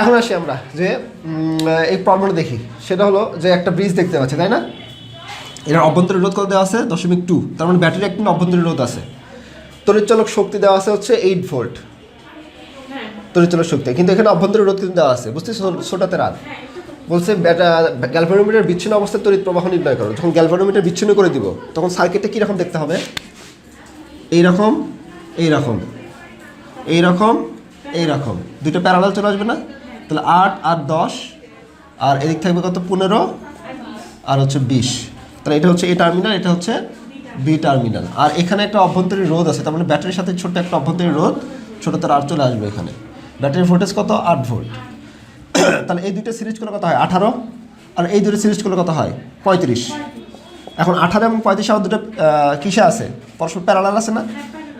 এখন আসি আমরা যে এই প্রবলেমটা দেখি। সেটা হলো যে একটা ব্রিজ দেখতে পাচ্ছি, তাই না? এর অভ্যন্তরীণ রোধ কত দেওয়া আছে? দশমিক টু তার মানে ব্যাটারি একটা অভ্যন্তরীণ রোধ আছে। তড়িৎচালক শক্তি দেওয়া আছে হচ্ছে এইট ভোল্ট তড়িৎচালক শক্তি। কিন্তু এখানে অভ্যন্তরীণ রোধ কিন্তু দেওয়া আছে। বুঝতে ছোটাতে রাত। বলছে গ্যালভানোমিটার বিচ্ছিন্ন অবস্থায় তড়িৎ প্রবাহ নির্ণয় করো। যখন গ্যালভানোমিটার বিচ্ছিন্ন করে দিব, তখন সার্কিটটা কীরকম দেখতে হবে? এইরকম এইরকম এইরকম এইরকম। দুটো প্যারালাল চলে আসবে না? তাহলে আট আর দশ, আর এদিক থাকবে কত? পনেরো। আর হচ্ছে বিশ। তাহলে এটা হচ্ছে এ টার্মিনাল, এটা হচ্ছে বি টার্মিনাল। আর এখানে একটা অভ্যন্তরীণ রোধ আছে, তার মানে ব্যাটারির সাথে ছোট্ট একটা অভ্যন্তরীণ রোধ, ছোটো তার আর চলে আসবে এখানে। ব্যাটারির ভোল্টেজ কত? আট ভোল্ট তাহলে এই দুইটা সিরিজ করলে কত হয়? আঠারো। আর এই দুটো সিরিজ করলে কত হয়? পঁয়ত্রিশ। এখন আঠারো এবং পঁয়ত্রিশ আমার দুটো কিসে আছে? পরস্পর প্যারালাল আছে না?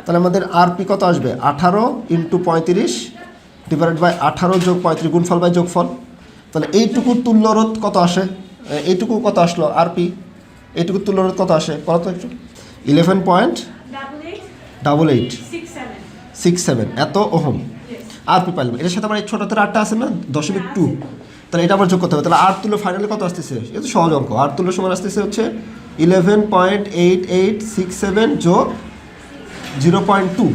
তাহলে আমাদের আর পি কত আসবে? আঠারো ইন্টু পঁয়ত্রিশ ডিভাইডেড বাই আঠারো যোগ পঁয়ত্রিশ গুণফল বাই যোগফল। তাহলে এইটুকুর তুল্য রোধ কত আসে? এইটুকু কত আসলো? আর পি এইটুকুর তুল্য রোধ কত আসে? কত একটু। Eleven point double eight six seven এত ওহম। আর পি পাইলাম। এটার সাথে আমার এই ছোটো আটটা আছে না? দশমিক টু তাহলে এটা আবার যোগ করতে হবে। তাহলে আর তুলো ফাইনালি কত আসতেছে? এটা তো সহজ অঙ্ক। আর তুলো সমান আসতেছে হচ্ছে eleven point eight eight six seven যোগ zero point two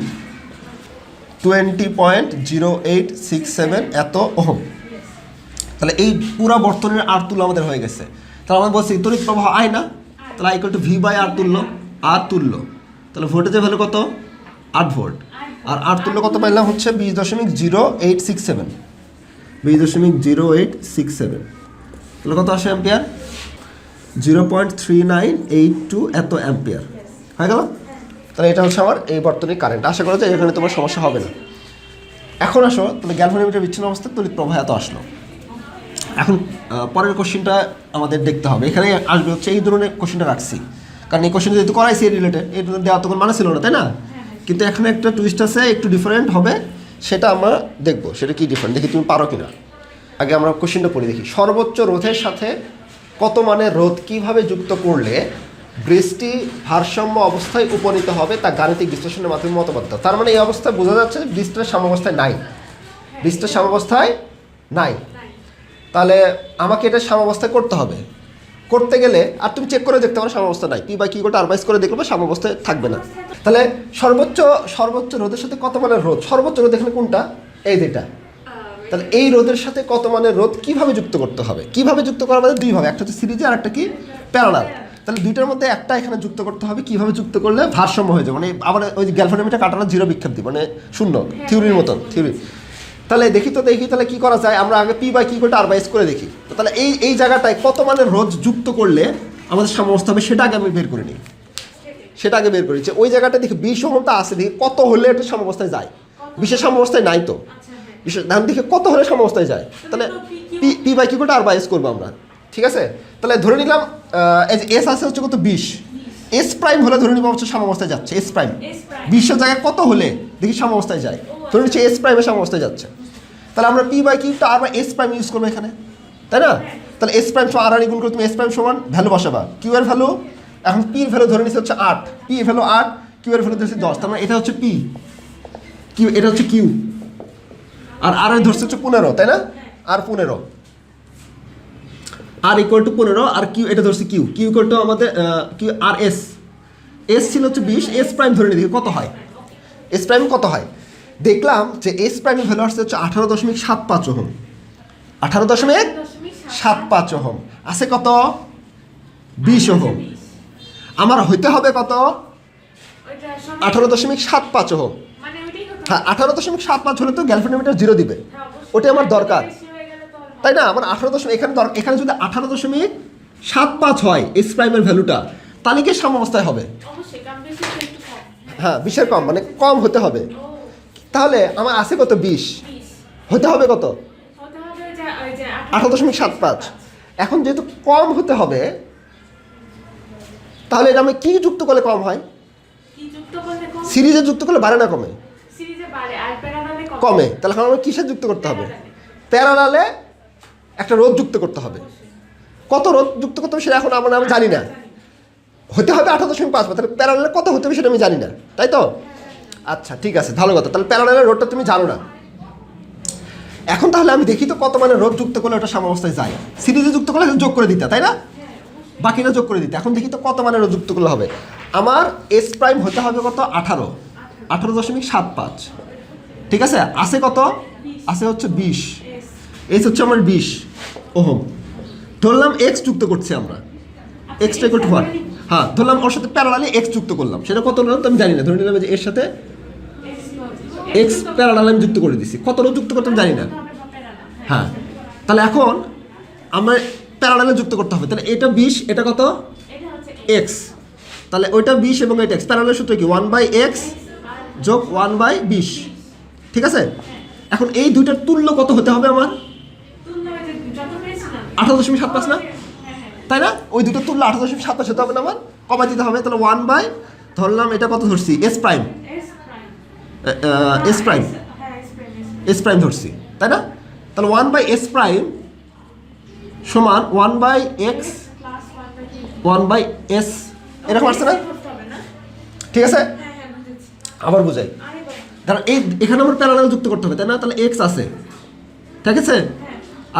twenty point zero eight six seven এত ওহম। তাহলে এই পুরো বর্তনের আর তুল্য আমাদের হয়ে গেছে। তাহলে আমরা বলছি তড়িৎ প্রবাহ আয় না? তাহলে I equal to V by R তুল্য। আর তুল্য। তাহলে ভোল্টেজের ভ্যালু কত? আট ভোল্ট আর আর তুল্য কত পাইলাম হচ্ছে বিশ দশমিক জিরো এইট সিক্স সেভেন বিশ দশমিক জিরো এইট সিক্স সেভেন তাহলে কত আসে ampere zero point three nine eight two এত অ্যাম্পিয়ার হয়ে গেল? তাহলে এটা হচ্ছে আমার এই বর্তনীর কারেন্ট আশা করা যায় এখানে তোমার সমস্যা হবে না। এখন আসো তাহলে গ্যালভানোমিটার বিচ্ছিন্ন অবস্থায় তড়িৎ প্রবাহ এত আসলো। এখন পরের কোশ্চেনটা আমাদের দেখতে হবে। এখানে আসবে হচ্ছে এই ধরনের কোশ্চেনটা রাখছি। কারণ এই কোশ্চেন যেহেতু করাইছি রিলেটেড এই দেওয়া তখন মানে ছিল না, তাই না? কিন্তু এখানে একটা টুইস্ট আছে, একটু ডিফারেন্ট হবে, সেটা আমরা দেখব, সেটা কি ডিফারেন্ট দেখি তুমি পারো কিনা। আগে আমরা কোশ্চেনটা পড়ে, দেখি। সর্বোচ্চ রোধের সাথে কত মানে রোধ কীভাবে যুক্ত করলে ব্রিজটি ভারসাম্য অবস্থায় উপনীত হবে তা গাণিতিক বিশ্লেষণের মাধ্যমে মতবাদ তার মানে এই অবস্থায় বোঝা যাচ্ছে যে ব্রিজটা সাম্যাবস্থায় নাই। ব্রিজটা সাম্যাবস্থায় নাই। তাহলে আমাকে এটা সাম্যাবস্থায় করতে হবে। করতে গেলে, আর তুমি চেক করে দেখতে পারো সাম্যাবস্থা নাই। পি বা কি করে আরবাইজ করে দেখবে সাম্যাবস্থায় থাকবে না। তাহলে সর্বোচ্চ সর্বোচ্চ রোদের সাথে কত মানের রোদ সর্বোচ্চ রোদ এখানে কোনটা? এই যেটা তাহলে এই রোদের সাথে কত মানের রোদ কীভাবে যুক্ত করতে হবে? কীভাবে যুক্ত করা আমাদের দুইভাবে একটা হচ্ছে সিরিজে আর একটা কি? প্যারালাল তাহলে দুইটার মধ্যে একটা এখানে যুক্ত করতে হবে কীভাবে যুক্ত করলে ভারসাম্য হয়ে যাবে? মানে আবার ওই গ্যালফোনোমিটার কাটানো জিরো বিক্ষেপ দিই মানে শূন্য থিওরির মতন থিওরি তাহলে দেখি তো দেখি তাহলে কি করা যায়? আমরা আগে পি বাই কি করে আরবাইজ করে দেখি। তো তাহলে এই এই জায়গাটায় কত মানে রোজ যুক্ত করলে আমাদের সাম্যাবস্থা হবে? সেটা আগে আমি বের করে নিই। সেটা আগে বের করি। যে ওই জায়গাটা দেখি বিশ ওহমটা আছে দেখি কত হলে এটা সাম্যাবস্থায় যায়? বিশেষ সাম্যাবস্থায় নাই তো। আচ্ছা হ্যাঁ। বিশেষ ধান দেখে কত হলে সাম্যাবস্থায় যায়? তাহলে পি পি বাই কি করে আর বাইস করব আমরা। ঠিক আছে? তাহলে ধরে নিলাম এস আছে হচ্ছে কত? বিশ। এস প্রাইম হলে ধরে নিব হচ্ছে সাম্যাবস্থায় যাচ্ছে এস প্রাইম। বিশের জায়গায় কত হলে? দেখি সাম্যাবস্থায় যায়। ধরে নিচ্ছি এস প্রাইমের সাম্যাবস্থায় যাচ্ছে। তাহলে আমরা পি বাই কিউটা আবার এস প্রাইম ইউজ করব এখানে। তাই না? তাহলে এস প্রাইম সমান আর আর গুণ করে তুমি এস প্রাইম সমান ভ্যালু বসাবা। কিউ এর ভ্যালু এখন পি এর ভ্যালু ধরে নিচ্ছে হচ্ছে আট। পি এর ভ্যালু আট কিউ এর ভ্যালু ধরেছে দশ। তার মানে এটা হচ্ছে পি কিউ এটা হচ্ছে কিউ আর আর ধরছে হচ্ছে পনেরো তাই না? আর পনেরো। আর ইকুয়াল টু পনেরো আর কিউ এটা ধরছে কিউ কিউ ইকুয়াল টু আমাদের কিউ আর এস এস ছিল হচ্ছে বিশ এস প্রাইম ধরে নিয়ে কত হয়? এস প্রাইম কত হয়? দেখলাম যে এস প্রাইম ভ্যালু আসছে হচ্ছে আঠারো দশমিক সাত পাঁচ ওহম। আঠারো দশমিক সাত পাঁচ ওহম। আছে কত? বিশ ওহম। আমার হইতে হবে কত? আঠারো দশমিক সাত পাঁচ ওহম। হ্যাঁ আঠারো দশমিক সাত পাঁচ হলে তো গ্যালফোনোমিটার জিরো দিবে হ্যাঁ, অবশ্যই। ওটা আমার দরকার। তাই না? আমার আঠারো দশমিক এখানে এখানে যদি আঠারো দশমিক সাত পাঁচ হয় এস প্রাইমের ভ্যালুটা তাহলে কি সাম্যাবস্থায় হবে? হ্যাঁ বিশের কম মানে কম হতে হবে। তাহলে আমার আছে কত? বিশ। হতে হবে কত? আঠারো দশমিক সাত পাঁচ। এখন যেহেতু কম হতে হবে তাহলে এটা আমি কি যুক্ত করলে কম হয়? সিরিজে যুক্ত করলে বাড়ে না কমে? কম। তাহলে আমার কিসে যুক্ত করতে হবে? প্যারালালে। একটা রোধ যুক্ত করতে হবে। কত রোধ যুক্ত করতে হবে সেটা এখন আমরা আমি জানি না। হতে হবে আঠারো দশমিক পাঁচ তাহলে প্যারালালে কত হতে হবে সেটা আমি জানি না। তাই তো? আচ্ছা ঠিক আছে, ভালো কথা। তাহলে প্যারালালের রোডটা তুমি জানো না। এখন তাহলে আমি দেখি তো কত মানে রোধ যুক্ত করলে ওটা সাম্যাবস্থায় যায়। সিরিজে যুক্ত করলে যোগ করে দিতে, তাই না? বাকিটা যোগ করে দিতে। এখন দেখি তো কত মানে রোধ যুক্ত করলে হবে। আমার এস প্রাইম হতে হবে কত? আঠারো। আঠারো দশমিক সাত পাঁচ। ঠিক আছে? আছে কত? আছে হচ্ছে বিশ। এস হচ্ছে আমার বিশ। ওহম ধরলাম এক্স যুক্ত করছি আমরা। এক্সটা ইকুয়াল টু ওয়ান হ্যাঁ ধরলাম ওর সাথে প্যারালালি এক্স যুক্ত করলাম। সেটা কত রোধ আমি জানি না। ধরে নিলাম যে এর সাথে এক্স প্যারালাল আমি যুক্ত করে দিছি। কত রোধ যুক্ত করতে আমি জানি না। হ্যাঁ তাহলে এখন আমার প্যারালালে যুক্ত করতে হবে। তাহলে এটা বিশ, এটা কত? এক্স তাহলে ওইটা বিশ এবং এটা এক্স প্যারালালের সূত্র কি? ওয়ান বাই এক্স যোগ ওয়ান বাই বিশ। ঠিক আছে? এখন এই দুইটার তুল্য কত হতে হবে আমার তুলনা হয় যে যত পেয়েছিলাম আঠারো দশমিক সাত পাঁচ না? তাই না? ওই দুটো তুললে আঠারো দশমিক সাত পাঁচ হতে হবে না আমার? কমাই দিতে হবে, তাহলে ওয়ান বাই ধরলাম এটা কত ধরছি? S prime S prime S prime ধরছি, তাই না? তাহলে ওয়ান বাই এস প্রাইম সমান one by X one by S এরকম আসছে না? ঠিক আছে? আবার বুঝাই। কারণ এই, এখানে আমার প্যারালাল যুক্ত করতে হবে, তাই না? তাহলে এক্স আছে। ঠিক আছে?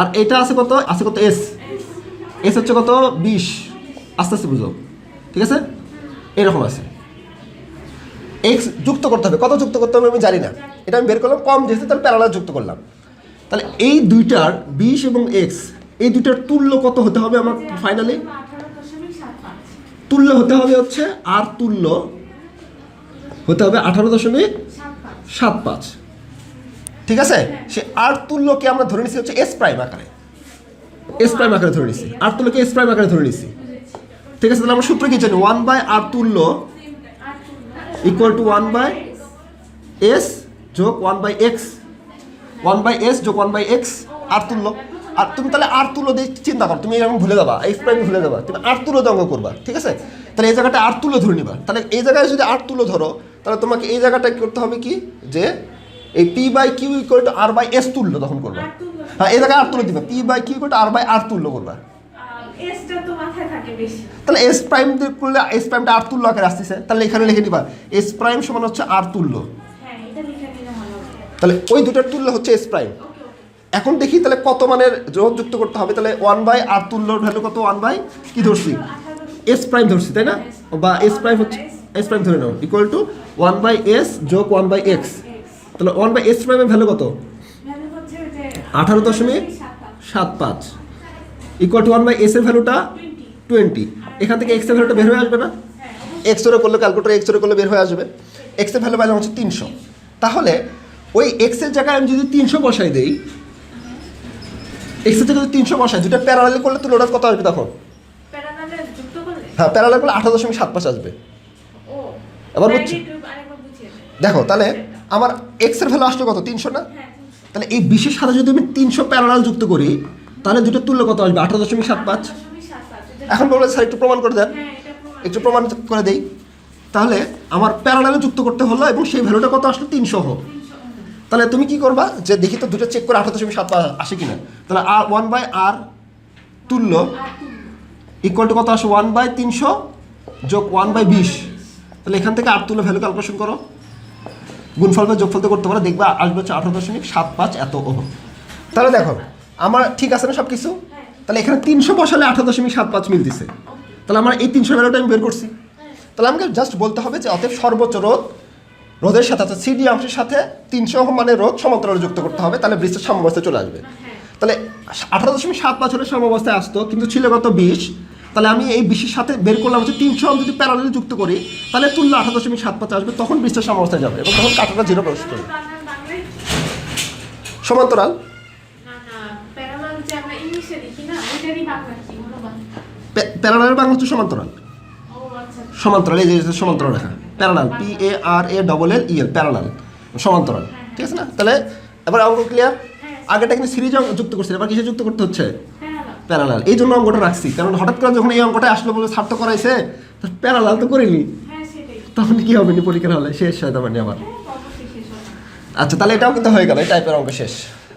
আর এটা আছে কত? আছে কত এস এস হচ্ছে কত? বিশ। আস্তে আস্তে বুঝো। ঠিক আছে? এরকম আছে। এক্স যুক্ত করতে হবে। কত যুক্ত করতে হবে আমি জানি না। এটা আমি বের করলাম। কম যেহেতু, তাহলে প্যারালাল যুক্ত করলাম। তাহলে এই দুইটার বিশ এবং এক্স এই দুইটার তুল্য কত হতে হবে আমার ফাইনালি তুল্য হতে হবে হচ্ছে, আর তুল্য হতে হবে আঠারো দশমিক সাত পাঁচ। ঠিক আছে? সে আর তুল্যকে আমরা ধরে নিচ্ছি হচ্ছে এস প্রাইম আকারে। এস প্রাইম আকারে ধরে নিচ্ছি আর তুল্যকে এস প্রাইম আকারে ধরে নিচ্ছি ঠিক আছে? তাহলে আমরা সূত্র কি জানি? ওয়ান বাই আর তুল্য equal to one by S যোগ one by X one by S যোগ ওয়ান বাই এক্স আর তুল্য। আর তুমি তাহলে আর তুল্য দিয়ে চিন্তা করো। তুমি এরকম ভুলে যাবা। এক্স প্রাইম ভুলে যাবা। তুমি আর দিয়ে করবা। ঠিক আছে? তাহলে এই জায়গাটা আর তুল্য ধরে নিবা। তাহলে এই জায়গায় যদি আর তুল্য ধরো, তাহলে তোমাকে এই জায়গাটা করতে হবে কি? যে এই P by Q equal to R by S তুল্য তখন করবা। হ্যাঁ এই জায়গায় আর তুল্য দিবা। P by Q equal to R by R তুল্য করবা। এসটা তো মাথায় থাকে বেশি। তাহলে এস প্রাইম করলে এস প্রাইমটা আর তুল্য আকারে আসতেছে। তাহলে এখানে লিখে দিবা এস প্রাইম সমান হচ্ছে আর তুল্য। হ্যাঁ এটা লিখে নিলে ভালো হবে। তাহলে ওই দুটার তুল্য হচ্ছে এস প্রাইম এখন দেখি তাহলে কত মানের রোধ যুক্ত করতে হবে। তাহলে ওয়ান বাই আর তুল্যর ভ্যালু কত? ওয়ান বাই কি ধরছি? এস প্রাইম ধরছি তাই না? বা এস প্রাইম হচ্ছে এস প্রাইম ধরে নাও। Equal to one by S যোগ ওয়ান বাই এক্স তাহলে ওয়ান বাই এস প্রাইমের ভ্যালু কত? আঠারো দশমিক সাত পাঁচ। Equal to one by S এর ভ্যালুটা টোয়েন্টি এখান থেকে এক্সের ভ্যালুটা বের হয়ে আসবে না? এক্স ওরে করলে ক্যালকুলেটর এক্স ওরে করলে বের হয়ে আসবে। এক্সের ভ্যালু পাইলাম হচ্ছে তিনশো। তাহলে ওই এক্সের জায়গায় আমি যদি তিনশো বসাই দিই এক্সের জায়গায় যদি তিনশো বসাই দুটো প্যারালাল করলে তুলোটা কত আসবে তখন? হ্যাঁ প্যারালাল করলে আঠারো দশমিক সাত পাঁচ আসবে। এবার বুঝছি? দেখো তাহলে আমার এক্সের ভ্যালু আসলো কত? তিনশো না? তাহলে এই বিশের সাথে যদি আমি তিনশো প্যারালাল যুক্ত করি, তাহলে দুটো তুল্য কত আসবে? আঠারো দশমিক সাত পাঁচ। এখন বলবেন স্যার, একটু প্রমাণ করে দেন। একটু প্রমাণ করে দেই। তাহলে আমার প্যারালালে যুক্ত করতে হলো এবং সেই ভ্যালুটা কত আসলো? তিনশো হোক। তাহলে তুমি কি করবা? যে দেখি তো দুটো চেক করে আঠারো দশমিক সাত আসে কিনা। তাহলে আর ওয়ান বাই আর তুল্য ইকুয়াল টু কত আসে? ওয়ান বাই তিনশো যোগ ওয়ান বাই বিশ। তাহলে এখান থেকে আর তুল্য ভ্যালু ক্যালকুলেশন করো। গুণফল বা যোগফল তো করতে পারো। দেখবা আসবে হচ্ছে আঠারো দশমিক সাত পাঁচ এত ওহম। তাহলে দেখো, আমার ঠিক আছে না সব কিছু তাহলে এখানে তিনশো বসালে আঠারো দশমিক সাত পাঁচ মিল মিলতেছে। তাহলে আমার এই তিনশো ভ্যালুটা আমি বের করছি। তাহলে আমাকে জাস্ট বলতে হবে যে অতএব সর্বোচ্চ রোধ, রোধের সাথে অর্থাৎ সিডি অংশের সাথে তিনশো মানে রোধ সমান্তরালে যুক্ত করতে হবে, তাহলে বৃষ্টির সাম্যাবস্থায় চলে আসবে। তাহলে আঠারো দশমিক সাত পাঁচ হলে সাম্যাবস্থায় আসতো, কিন্তু ছিল কত? বিশ। তাহলে আমি এই বিশের সাথে বের করলাম হচ্ছে তিনশো আমি যদি প্যারালেল যুক্ত করি তাহলে তুললে আঠারো দশমিক সাত পাঁচ আসবে তখন বৃষ্টির সাম্যাবস্থায় যাবে এবং তখন কাটাটা জিরো প্রবেশ করবে। সমান্তরাল? প্যারালাল বাংলা হচ্ছে সমান্তরাল। সমান্তরাল এই যে সমান্তরাল রেখা। Parallel P A R A double L E L parallel সমান্তরাল। ঠিক আছে না? তাহলে এবার অঙ্ক ক্লিয়ার আগেটা কিন্তু সিরিজ যুক্ত করছে এবার কিসে যুক্ত করতে হচ্ছে? প্যারালাল। এই জন্য অঙ্কটা রাখছি। কারণ হঠাৎ করে যখন এই অঙ্কটা আসলো বলে ছাড় তো করাইছে প্যারালাল তো করিনি। হ্যাঁ, তখন কি হবে নি পরীক্ষার হলে? শেষ হয় যাবে আবার হ্যাঁ, শেষ হবে। আচ্ছা তাহলে এটাও কিন্তু হয়ে গেল। এই টাইপের অঙ্ক শেষ।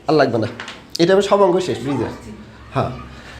আর লাগবে না। এটা আমি সব অঙ্ক শেষ বুঝলে? হ্যাঁ।